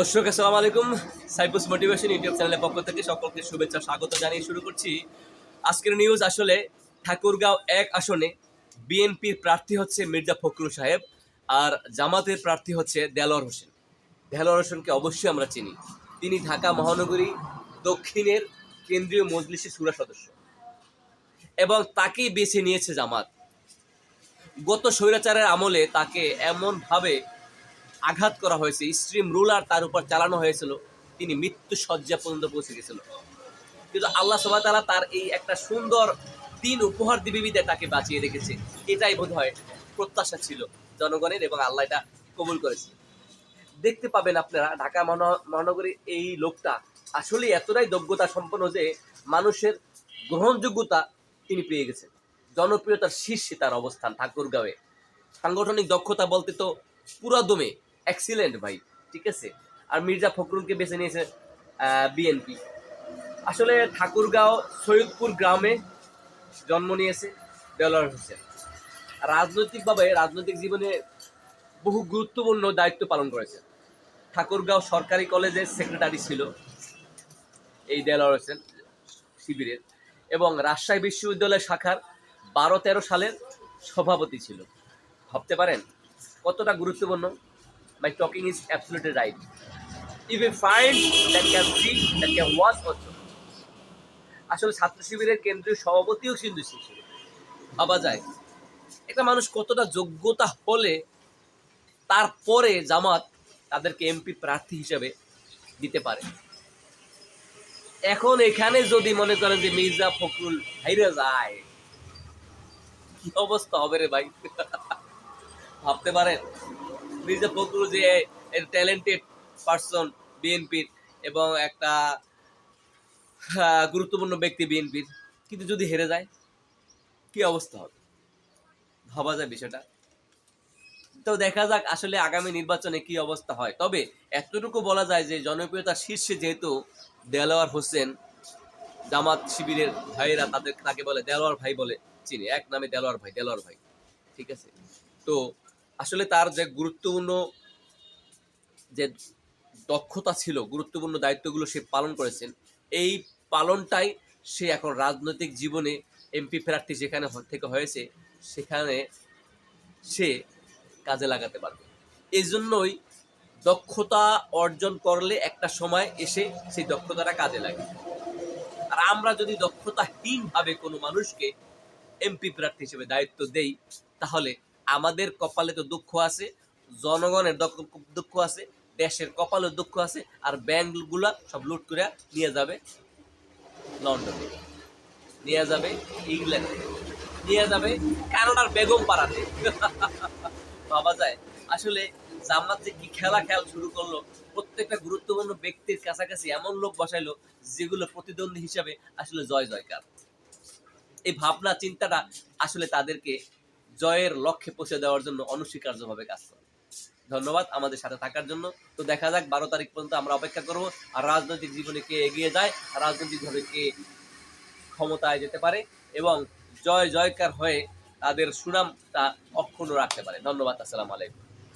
দর্শক, আসসালামু আলাইকুম। সাইপুস মোটিভেশন ইউটিউব চ্যানেলের পক্ষ থেকে সকলকে শুভেচ্ছা স্বাগত জানিয়ে শুরু করছি। আজকের নিউজ আসলে ঠাকুরগাঁও এক আসনে বিএনপির প্রার্থী হচ্ছে মির্জা ফখরুল সাহেব আর জামাতের প্রার্থী হচ্ছে দেলোয়ার হোসেন। দেলোয়ার হোসেনকে অবশ্যই আমরা চিনি। তিনি ঢাকা মহানগরী দক্ষিণের কেন্দ্রীয় মজলিসের সুরা সদস্য। এবং তাকেই বেছে নিয়েছে জামাত। গত স্বৈরাচারের আমলে তাকে এমনভাবে আঘাত করা হয়েছে, স্ট্রিম রুলার তার উপর চালানো হয়েছিল, তিনি মৃত্যু শয্যা পর্যন্ত পৌঁছে গেছিল। কিন্তু আল্লাহ সবাই তারা তার এই একটা সুন্দর দিন উপহার দিবে বিদে তাকে বাঁচিয়ে রেখেছে। এটাই বোধ হয় প্রত্যাশা ছিল জনগণের এবং আল্লাহ এটা কবুল করেছে। দেখতে পাবেন আপনারা, ঢাকা মহান- মহানগরীর এই লোকটা আসলে এতটাই যোগ্যতা সম্পন্ন যে মানুষের গ্রহণযোগ্যতা তিনি পেয়ে গেছেন জনপ্রিয়তার শীর্ষে তার অবস্থান ঠাকুরগাঁওয়ে। সাংগঠনিক দক্ষতা বলতে তো পুরা দমে এক্সিলেন্ট ভাই, ঠিক আছে? আর মির্জা ফখরুলকে বেছে নিয়েছে বিএনপি আসলে ঠাকুরগাঁও সৈয়দপুর গ্রামে জন্ম নিয়েছে দেলোয়ার হোসেন। রাজনৈতিকভাবে রাজনৈতিক জীবনে বহু গুরুত্বপূর্ণ দায়িত্ব পালন করেছেন ঠাকুরগাঁও সরকারি কলেজের সেক্রেটারি ছিল এই দেলোয়ার হোসেন শিবিরের এবং রাজশাহী বিশ্ববিদ্যালয় শাখার বারো তেরো সালের সভাপতি ছিল। ভাবতে পারেন কতটা গুরুত্বপূর্ণ? My talking is absolutely right if you find that can see that can watch also আসলে ছাত্র শিবিরের কেন্দ্রীয় সভাপতিও সিন্ধু ছিল ভাবা যায়। একটা মানুষ কতটা যোগ্যতা হলে তারপরে জামাত তাদেরকে এমপি প্রার্থী হিসেবে দিতে পারে। এখন এখানে যদি মনে করেন যে মির্জা ফখরুল হাইরে যায়, কি অবস্থা হবে রে ভাই? ভাবতে পারেন? মির্জা ফখরুল যে ট্যালেন্টেড পার্সন বিএনপির এবং একটা গুরুত্বপূর্ণ ব্যক্তি বিএনপির, কিন্তু যদি হেরে যায়, কি অবস্থা হবে? ভাবা যায় বিষয়টা। তো দেখা যাক আসলে আগামী নির্বাচনে কি অবস্থা হয়। তবে এতটুকু বলা যায় যে জনপ্রিয়তার শীর্ষে যেহেতু দেলোয়ার হোসেন, জামাত শিবিরের ভাইয়েরা তাদের, তাকে বলে দেলোয়ার ভাই বলে চিনি। এক নামে দেলোয়ার ভাই দেলোয়ার ভাই। ঠিক আছে? তো আসলে তার যে গুরুত্বপূর্ণ যে দক্ষতা ছিল, গুরুত্বপূর্ণ দায়িত্বগুলো সে পালন করেছেন, এই পালনটাই সে এখন রাজনৈতিক জীবনে এমপি প্রার্থী যেখানে থেকে হয়েছে, সেখানে সে কাজে লাগাতে পারবে। এই জন্যই দক্ষতা অর্জন করলে একটা সময় এসে সেই দক্ষতাটা কাজে লাগে। আর আমরা যদি দক্ষতাহীনভাবে কোনো মানুষকে এমপি প্রার্থী হিসেবে দায়িত্ব দেই, তাহলে আমাদের কপালে তো দুঃখ আছে, জনগণের দুঃখ আছে, দেশের কপালের দুঃখ আছে, আর ব্যাংকগুলা সব লুট করে নিয়ে যাবে লন্ডনে। নিয়ে যাবে ইংল্যান্ডে। নিয়ে যাবে কানাডার বেগম পাড়াতে। ভাবা যায়। আসলে জামাত যে কি খেলা খেল শুরু করল, প্রত্যেকটা গুরুত্বপূর্ণ ব্যক্তির কাছাকাছি এমন লোক বসাইলো, যেগুলো প্রতিদ্বন্দ্বী হিসাবে আসলে জয় জয়কার এই ভাবনা চিন্তাটা আসলে তাদেরকে জয়ের লক্ষ্যে পৌঁছে দেওয়ার জন্য অনস্বীকার্যভাবে কাজ করে। ধন্যবাদ আমাদের সাথে থাকার জন্য। তো দেখা যাক, বারো তারিখ পর্যন্ত আমরা অপেক্ষা করব আর রাজনৈতিক জীবনে কে এগিয়ে যায় আর রাজনৈতিকভাবে কে ক্ষমতায় যেতে পারে এবং জয় জয়কার হয়ে তাদের সুনামটা অক্ষুণ্ণ রাখতে পারে। ধন্যবাদ, আসসালামু আলাইকুম।